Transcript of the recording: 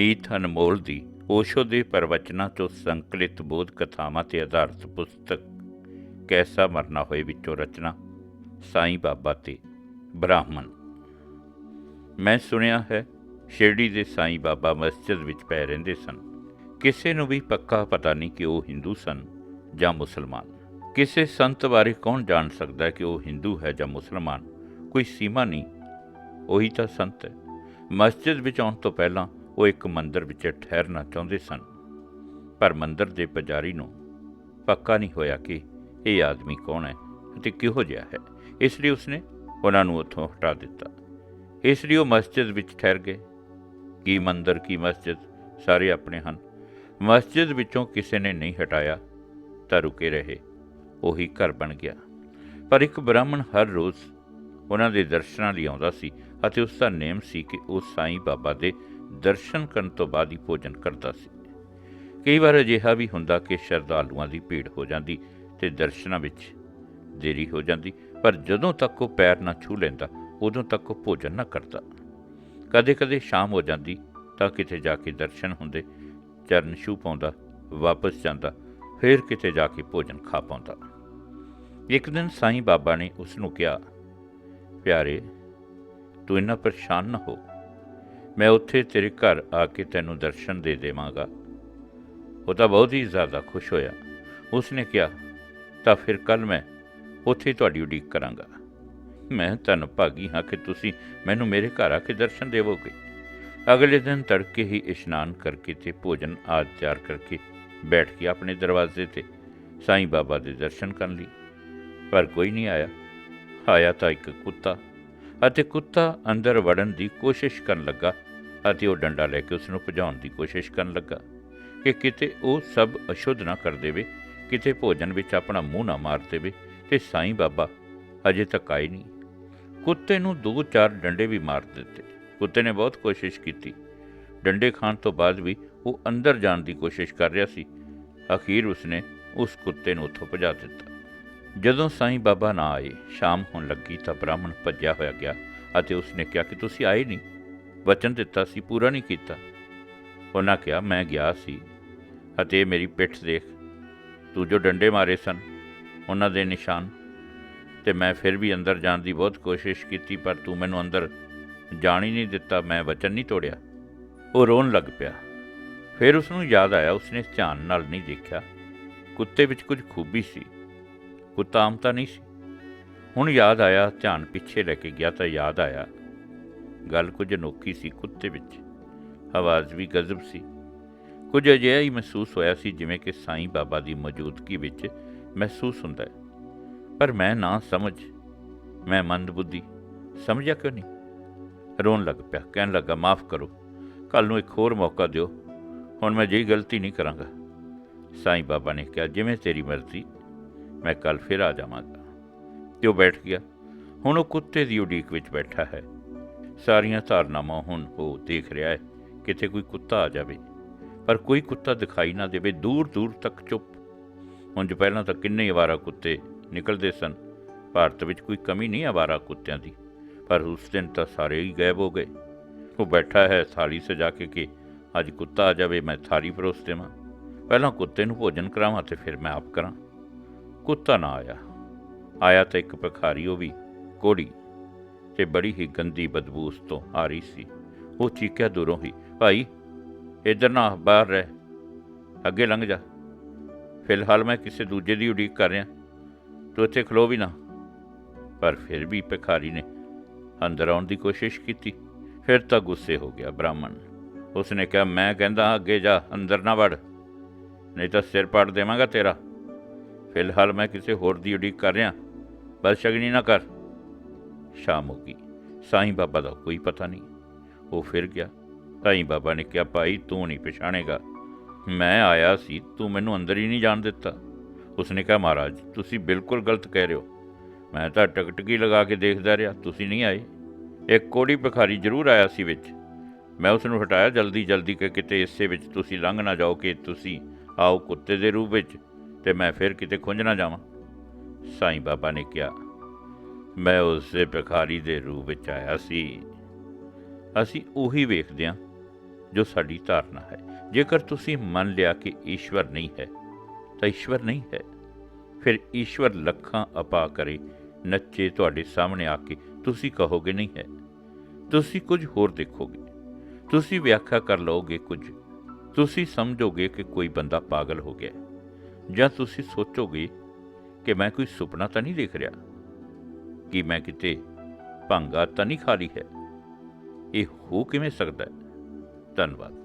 ਮੀਤ ਅਨਮੋਲ ਦੀ ਓਸ਼ੋ ਦੇ ਪ੍ਰਵਚਨਾਂ ਤੋਂ ਸੰਕਲਿਤ ਬੋਧ ਕਥਾਵਾਂ ਤੇ ਆਧਾਰਿਤ ਪੁਸਤਕ, ਕੈਸਾ ਮਰਨਾ ਹੋਏ ਵਿੱਚੋਂ ਰਚਨਾ, ਸਾਈਂ ਬਾਬਾ ਤੇ ਬ੍ਰਾਹਮਣ। ਮੈਂ ਸੁਣਿਆ ਹੈ ਸ਼ਿਰਡੀ ਦੇ ਸਾਈਂ ਬਾਬਾ ਮਸਜਿਦ ਵਿੱਚ ਪੈ ਰਹਿੰਦੇ ਸਨ। ਕਿਸੇ ਨੂੰ ਵੀ ਪੱਕਾ ਪਤਾ ਨਹੀਂ ਕਿ ਉਹ ਹਿੰਦੂ ਸਨ ਜਾਂ ਮੁਸਲਮਾਨ। ਕਿਸੇ ਸੰਤ ਬਾਰੇ ਕੌਣ ਜਾਣ ਸਕਦਾ ਕਿ ਉਹ ਹਿੰਦੂ ਹੈ ਜਾਂ ਮੁਸਲਮਾਨ? ਕੋਈ ਸੀਮਾ ਨਹੀਂ। ਉਹੀ ਤਾਂ ਸੰਤ ਹੈ। ਮਸਜਿਦ ਵਿੱਚ ਆਉਣ ਤੋਂ ਪਹਿਲਾਂ ਉਹ ਇੱਕ ਮੰਦਰ ਵਿੱਚ ਠਹਿਰਨਾ ਚਾਹੁੰਦੇ ਸਨ। ਪਰ ਮੰਦਰ ਦੇ ਪੁਜਾਰੀ ਨੂੰ ਪੱਕਾ ਨਹੀਂ ਹੋਇਆ ਕਿ ਇਹ ਆਦਮੀ ਕੌਣ ਹੈ ਅਤੇ ਕਿਹੋ ਜਿਹਾ ਹੈ। ਇਸ ਲਈ ਉਸਨੇ ਉਹਨਾਂ ਨੂੰ ਉੱਥੋਂ ਹਟਾ ਦਿੱਤਾ। ਇਸ ਲਈ ਉਹ ਮਸਜਿਦ ਵਿੱਚ ਠਹਿਰ ਗਏ। ਕੀ ਮੰਦਰ, ਕੀ ਮਸਜਿਦ, ਸਾਰੇ ਆਪਣੇ ਹਨ। ਮਸਜਿਦ ਵਿੱਚੋਂ ਕਿਸੇ ਨੇ ਨਹੀਂ ਹਟਾਇਆ, ਤਾਂ ਰੁਕੇ ਰਹੇ। ਉਹੀ ਘਰ ਬਣ ਗਿਆ। ਪਰ ਇੱਕ ਬ੍ਰਾਹਮਣ ਹਰ ਰੋਜ਼ ਉਹਨਾਂ ਦੇ ਦਰਸ਼ਨਾਂ ਲਈ ਆਉਂਦਾ ਸੀ ਅਤੇ ਉਸ ਦਾ ਨੇਮ ਸੀ ਕਿ ਉਹ ਸਾਈਂ ਬਾਬਾ ਦੇ ਦਰਸ਼ਨ ਕਰਨ ਤੋਂ ਬਾਅਦ ਹੀ ਭੋਜਨ ਕਰਦਾ ਸੀ। ਕਈ ਵਾਰ ਅਜਿਹਾ ਵੀ ਹੁੰਦਾ ਕਿ ਸ਼ਰਧਾਲੂਆਂ ਦੀ ਭੀੜ ਹੋ ਜਾਂਦੀ ਤੇ ਦਰਸ਼ਨਾਂ ਵਿੱਚ ਦੇਰੀ ਹੋ ਜਾਂਦੀ, ਪਰ ਜਦੋਂ ਤੱਕ ਉਹ ਪੈਰ ਨਾ ਛੂ ਲੈਂਦਾ, ਉਦੋਂ ਤੱਕ ਉਹ ਭੋਜਨ ਨਾ ਕਰਦਾ। ਕਦੇ-ਕਦੇ ਸ਼ਾਮ ਹੋ ਜਾਂਦੀ ਤਾਂ ਕਿਤੇ ਜਾ ਕੇ ਦਰਸ਼ਨ ਹੁੰਦੇ, ਚਰਨ ਛੂ ਪਾਉਂਦਾ, ਵਾਪਸ ਜਾਂਦਾ, ਫਿਰ ਕਿਤੇ ਜਾ ਕੇ ਭੋਜਨ ਖਾ ਪਾਉਂਦਾ। ਇੱਕ ਦਿਨ ਸਾਈਂ ਬਾਬਾ ਨੇ ਉਸ ਨੂੰ ਕਿਹਾ, ਪਿਆਰੇ, ਤੂੰ ਇੰਨਾ ਪਰੇਸ਼ਾਨ ਨਾ ਹੋ। ਮੈਂ ਉੱਥੇ ਤੇਰੇ ਘਰ ਆ ਕੇ ਤੈਨੂੰ ਦਰਸ਼ਨ ਦੇ ਦੇਵਾਂਗਾ। ਉਹ ਤਾਂ ਬਹੁਤ ਹੀ ਜ਼ਿਆਦਾ ਖੁਸ਼ ਹੋਇਆ। ਉਸਨੇ ਕਿਹਾ, ਤਾਂ ਫਿਰ ਕੱਲ ਮੈਂ ਉੱਥੇ ਤੁਹਾਡੀ ਉਡੀਕ ਕਰਾਂਗਾ। ਮੈਂ ਧੰਨ ਭਾਗੀ ਹਾਂ ਕਿ ਤੁਸੀਂ ਮੈਨੂੰ ਮੇਰੇ ਘਰ ਆ ਕੇ ਦਰਸ਼ਨ ਦੇਵੋਗੇ। ਅਗਲੇ ਦਿਨ ਤੜਕੇ ਹੀ ਇਸ਼ਨਾਨ ਕਰਕੇ ਤੇ ਭੋਜਨ ਆਦਿ ਤਿਆਰ ਕਰਕੇ ਬੈਠ ਕੇ ਆਪਣੇ ਦਰਵਾਜ਼ੇ ਤੇ ਸਾਈਂ ਬਾਬਾ ਦੇ ਦਰਸ਼ਨ ਕਰਨ ਲਈ। ਪਰ ਕੋਈ ਨਹੀਂ ਆਇਆ। ਆਇਆ ਤਾਂ ਇੱਕ ਕੁੱਤਾ। ਅਤੇ ਕੁੱਤਾ ਅੰਦਰ ਵੜਨ ਦੀ ਕੋਸ਼ਿਸ਼ ਕਰਨ ਲੱਗਾ ਅਤੇ ਉਹ ਡੰਡਾ ਲੈ ਕੇ ਉਸ ਨੂੰ ਭਜਾਉਣ ਦੀ ਕੋਸ਼ਿਸ਼ ਕਰਨ ਲੱਗਾ ਕਿ ਕਿਤੇ ਉਹ ਸਭ ਅਸ਼ੁੱਧ ਨਾ ਕਰ ਦੇਵੇ, ਕਿਤੇ ਭੋਜਨ ਵਿੱਚ ਆਪਣਾ ਮੂੰਹ ਨਾ ਮਾਰ ਦੇਵੇ ਤੇ ਸਾਈਂ ਬਾਬਾ ਅਜੇ ਤੱਕ ਆਏ ਨਹੀਂ। ਕੁੱਤੇ ਨੂੰ ਦੋ ਚਾਰ ਡੰਡੇ ਵੀ ਮਾਰ ਦਿੱਤੇ। ਕੁੱਤੇ ਨੇ ਬਹੁਤ ਕੋਸ਼ਿਸ਼ ਕੀਤੀ। ਡੰਡੇ ਖਾਣ ਤੋਂ ਬਾਅਦ ਵੀ ਉਹ ਅੰਦਰ ਜਾਣ ਦੀ ਕੋਸ਼ਿਸ਼ ਕਰ ਰਿਹਾ ਸੀ। ਅਖੀਰ ਉਸਨੇ ਉਸ ਕੁੱਤੇ ਨੂੰ ਉੱਥੋਂ ਭਜਾ ਦਿੱਤਾ। ਜਦੋਂ ਸਾਈਂ ਬਾਬਾ ਨਾ ਆਏ, ਸ਼ਾਮ ਹੋਣ ਲੱਗੀ ਤਾਂ ਬ੍ਰਾਹਮਣ ਭੱਜਿਆ ਹੋਇਆ ਗਿਆ ਅਤੇ ਉਸਨੇ ਕਿਹਾ ਕਿ ਤੁਸੀਂ ਆਏ ਨਹੀਂ। ਵਚਨ ਦਿੱਤਾ ਸੀ, ਪੂਰਾ ਨਹੀਂ ਕੀਤਾ। ਉਹਨਾਂ ਕਿਹਾ, ਮੈਂ ਗਿਆ ਸੀ ਅਤੇ ਮੇਰੀ ਪਿੱਠ ਦੇਖ, ਤੂੰ ਜੋ ਡੰਡੇ ਮਾਰੇ ਸਨ, ਉਹਨਾਂ ਦੇ ਨਿਸ਼ਾਨ। ਤੇ ਮੈਂ ਫਿਰ ਵੀ ਅੰਦਰ ਜਾਣ ਦੀ ਬਹੁਤ ਕੋਸ਼ਿਸ਼ ਕੀਤੀ, ਪਰ ਤੂੰ ਮੈਨੂੰ ਅੰਦਰ ਜਾਣ ਹੀ ਨਹੀਂ ਦਿੱਤਾ, ਮੈਂ ਵਚਨ ਨਹੀਂ ਤੋੜਿਆ। ਉਹ ਰੋਣ ਲੱਗ ਪਿਆ। ਫਿਰ ਉਸ ਨੂੰ ਯਾਦ ਆਇਆ, ਉਸਨੇ ਧਿਆਨ ਨਾਲ ਨਹੀਂ ਦੇਖਿਆ। ਕੁੱਤੇ ਵਿੱਚ ਕੁਝ ਖੂਬੀ ਸੀ। ਕੁੱਤਾ ਆਮ ਤਾਂ ਨਹੀਂ ਸੀ। ਹੁਣ ਯਾਦ ਆਇਆ, ਧਿਆਨ ਪਿੱਛੇ ਲੈ ਕੇ ਗਿਆ ਤਾਂ ਯਾਦ ਆਇਆ। ਗੱਲ ਕੁਝ ਅਨੋਖੀ ਸੀ ਕੁੱਤੇ ਵਿੱਚ। ਆਵਾਜ਼ ਵੀ ਗਜ਼ਬ ਸੀ। ਕੁਝ ਅਜਿਹਾ ਹੀ ਮਹਿਸੂਸ ਹੋਇਆ ਸੀ ਜਿਵੇਂ ਕਿ ਸਾਈਂ ਬਾਬਾ ਦੀ ਮੌਜੂਦਗੀ ਵਿੱਚ ਮਹਿਸੂਸ ਹੁੰਦਾ ਹੈ। ਪਰ ਮੈਂ ਨਾ ਸਮਝ, ਮੈਂ ਮੰਦਬੁੱਧੀ, ਸਮਝਿਆ ਕਿਉਂ ਨਹੀਂ? ਰੋਣ ਲੱਗ ਪਿਆ, ਕਹਿਣ ਲੱਗਾ, ਮਾਫ ਕਰੋ ਕੱਲ ਨੂੰ ਇੱਕ ਹੋਰ ਮੌਕਾ ਦਿਓ। ਹੁਣ ਮੈਂ ਜਿਹੀ ਗਲਤੀ ਨਹੀਂ ਕਰਾਂਗਾ। ਸਾਈਂ ਬਾਬਾ ਨੇ ਕਿਹਾ, ਜਿਵੇਂ ਤੇਰੀ ਮਰਜ਼ੀ। ਮੈਂ ਕੱਲ ਫਿਰ ਆ ਜਾਵਾਂਗਾ। ਤੇ ਉਹ ਬੈਠ ਗਿਆ। ਹੁਣ ਉਹ ਕੁੱਤੇ ਦੀ ਉਡੀਕ ਵਿੱਚ ਬੈਠਾ ਹੈ। ਸਾਰੀਆਂ ਧਾਰਨਾਵਾਂ ਹੁਣ ਉਹ ਦੇਖ ਰਿਹਾ ਹੈ, ਕਿਤੇ ਕੋਈ ਕੁੱਤਾ ਆ ਜਾਵੇ। ਪਰ ਕੋਈ ਕੁੱਤਾ ਦਿਖਾਈ ਨਾ ਦੇਵੇ, ਦੂਰ ਦੂਰ ਤੱਕ ਚੁੱਪ। ਉਂਝ ਪਹਿਲਾਂ ਤਾਂ ਕਿੰਨੇ ਹੀ ਅਵਾਰਾ ਕੁੱਤੇ ਨਿਕਲਦੇ ਸਨ, ਭਾਰਤ ਵਿੱਚ ਕੋਈ ਕਮੀ ਨਹੀਂ ਅਵਾਰਾ ਕੁੱਤਿਆਂ ਦੀ। ਪਰ ਉਸ ਦਿਨ ਤਾਂ ਸਾਰੇ ਹੀ ਗਾਇਬ ਹੋ ਗਏ। ਉਹ ਬੈਠਾ ਹੈ ਥਾਲੀ ਸਜਾ ਕੇ ਕਿ ਅੱਜ ਕੁੱਤਾ ਆ ਜਾਵੇ, ਮੈਂ ਥਾਲੀ ਪਰੋਸ ਦੇਵਾਂ। ਪਹਿਲਾਂ ਕੁੱਤੇ ਨੂੰ ਭੋਜਨ ਕਰਾਵਾਂ ਤੇ ਫਿਰ ਮੈਂ ਆਪ ਕਰਾਂ। ਕੁੱਤਾ ਨਾ ਆਇਆ। ਆਇਆ ਤਾਂ ਇੱਕ ਭਿਖਾਰੀ, ਉਹ ਵੀ ਕੋੜੀ ਤੇ ਬੜੀ ਹੀ ਗੰਦੀ ਬਦਬੂ ਤੋਂ ਆ ਰਹੀ ਸੀ। ਉਹ ਚੀਕਿਆ ਦੂਰੋਂ ਹੀ, ਭਾਈ, ਇੱਧਰ ਨਾ ਬਾਹਰ ਰਹਿ। ਅੱਗੇ ਲੰਘ ਜਾ। ਫਿਲਹਾਲ ਮੈਂ ਕਿਸੇ ਦੂਜੇ ਦੀ ਉਡੀਕ ਕਰ ਰਿਹਾ। ਤੂੰ ਇੱਥੇ ਖਲੋ ਵੀ ਨਾ। ਪਰ ਫਿਰ ਵੀ ਭਿਖਾਰੀ ਨੇ ਅੰਦਰ ਆਉਣ ਦੀ ਕੋਸ਼ਿਸ਼ ਕੀਤੀ। ਫਿਰ ਤਾਂ ਗੁੱਸੇ ਹੋ ਗਿਆ ਬ੍ਰਾਹਮਣ। ਉਸਨੇ ਕਿਹਾ, ਮੈਂ ਕਹਿੰਦਾ, ਅੱਗੇ ਜਾ, ਅੰਦਰ ਨਾ ਵੜ। ਨਹੀਂ ਤਾਂ ਸਿਰ ਪਾੜ ਦੇਵਾਂਗਾ ਤੇਰਾ। ਫਿਲਹਾਲ ਮੈਂ ਕਿਸੇ ਹੋਰ ਦੀ ਉਡੀਕ ਕਰ ਰਿਹਾ। ਬਸ ਸ਼ਗਨੀ ਨਾ ਕਰ। ਸ਼ਾਮ ਹੋ ਗਈ। ਸਾਈਂ ਬਾਬਾ ਦਾ ਕੋਈ ਪਤਾ ਨਹੀਂ। ਉਹ ਫਿਰ ਗਿਆ। ਸਾਈਂ ਬਾਬਾ ਨੇ ਕਿਹਾ, ਭਾਈ, ਤੂੰ ਨਹੀਂ ਪਛਾਣੇਗਾ। ਮੈਂ ਆਇਆ ਸੀ, ਤੂੰ ਮੈਨੂੰ ਅੰਦਰ ਹੀ ਨਹੀਂ ਜਾਣ ਦਿੱਤਾ। ਉਸਨੇ ਕਿਹਾ, ਮਹਾਰਾਜ, ਤੁਸੀਂ ਬਿਲਕੁਲ ਗਲਤ ਕਹਿ ਰਹੇ ਹੋ। ਮੈਂ ਤਾਂ ਟਕਟਕੀ ਲਗਾ ਕੇ ਦੇਖਦਾ ਰਿਹਾ। ਤੁਸੀਂ ਨਹੀਂ ਆਏ। ਇੱਕ ਕੋੜੀ ਭਿਖਾਰੀ ਜ਼ਰੂਰ ਆਇਆ ਸੀ ਵਿੱਚ। ਮੈਂ ਉਸ ਨੂੰ ਹਟਾਇਆ। ਜਲਦੀ ਜਲਦੀ ਕਿ ਕਿਤੇ ਇਸੇ ਵਿੱਚ ਤੁਸੀਂ ਲੰਘ ਨਾ ਜਾਓ ਕਿ ਤੁਸੀਂ ਆਓ ਕੁੱਤੇ ਦੇ ਰੂਪ ਵਿੱਚ। ਤੇ ਮੈਂ ਫਿਰ ਕਿਤੇ ਖੁੰਝ ਨਾ ਜਾਵਾਂ। ਸਾਈਂ ਬਾਬਾ ਨੇ ਕਿਹਾ, ਮੈਂ ਉਸੇ ਭਿਖਾਰੀ ਦੇ ਰੂਪ ਵਿੱਚ ਆਇਆ ਸੀ। ਅਸੀਂ ਉਹੀ ਵੇਖਦੇ ਹਾਂ ਜੋ ਸਾਡੀ ਧਾਰਨਾ ਹੈ। ਜੇਕਰ ਤੁਸੀਂ ਮੰਨ ਲਿਆ ਕਿ ਈਸ਼ਵਰ ਨਹੀਂ ਹੈ, ਤਾਂ ਈਸ਼ਵਰ ਨਹੀਂ ਹੈ। ਫਿਰ ਈਸ਼ਵਰ ਲੱਖਾਂ ਅਪਾ ਕਰੇ, ਨੱਚੇ ਤੁਹਾਡੇ ਸਾਹਮਣੇ ਆ ਕੇ ਤੁਸੀਂ ਕਹੋਗੇ ਨਹੀਂ ਹੈ। ਤੁਸੀਂ ਕੁਝ ਹੋਰ ਦੇਖੋਗੇ। ਤੁਸੀਂ ਵਿਆਖਿਆ ਕਰ ਲਓਗੇ ਕੁਝ। ਤੁਸੀਂ ਸਮਝੋਗੇ ਕਿ ਕੋਈ ਬੰਦਾ ਪਾਗਲ ਹੋ ਗਿਆ ਜਾਂ ਤੁਸੀਂ ਸੋਚੋਗੇ ਕਿ ਮੈਂ ਕੋਈ ਸੁਪਨਾ ਤਾਂ ਨਹੀਂ ਦੇਖ ਰਿਹਾ? ਕਿ ਮੈਂ ਕਿਤੇ ਭੰਗਾ ਤਾਂ ਨਹੀਂ ਖਾ ਲਈ ਹੈ? ਇਹ ਹੋ ਕਿਵੇਂ ਸਕਦਾ ਹੈ? ਧੰਨਵਾਦ।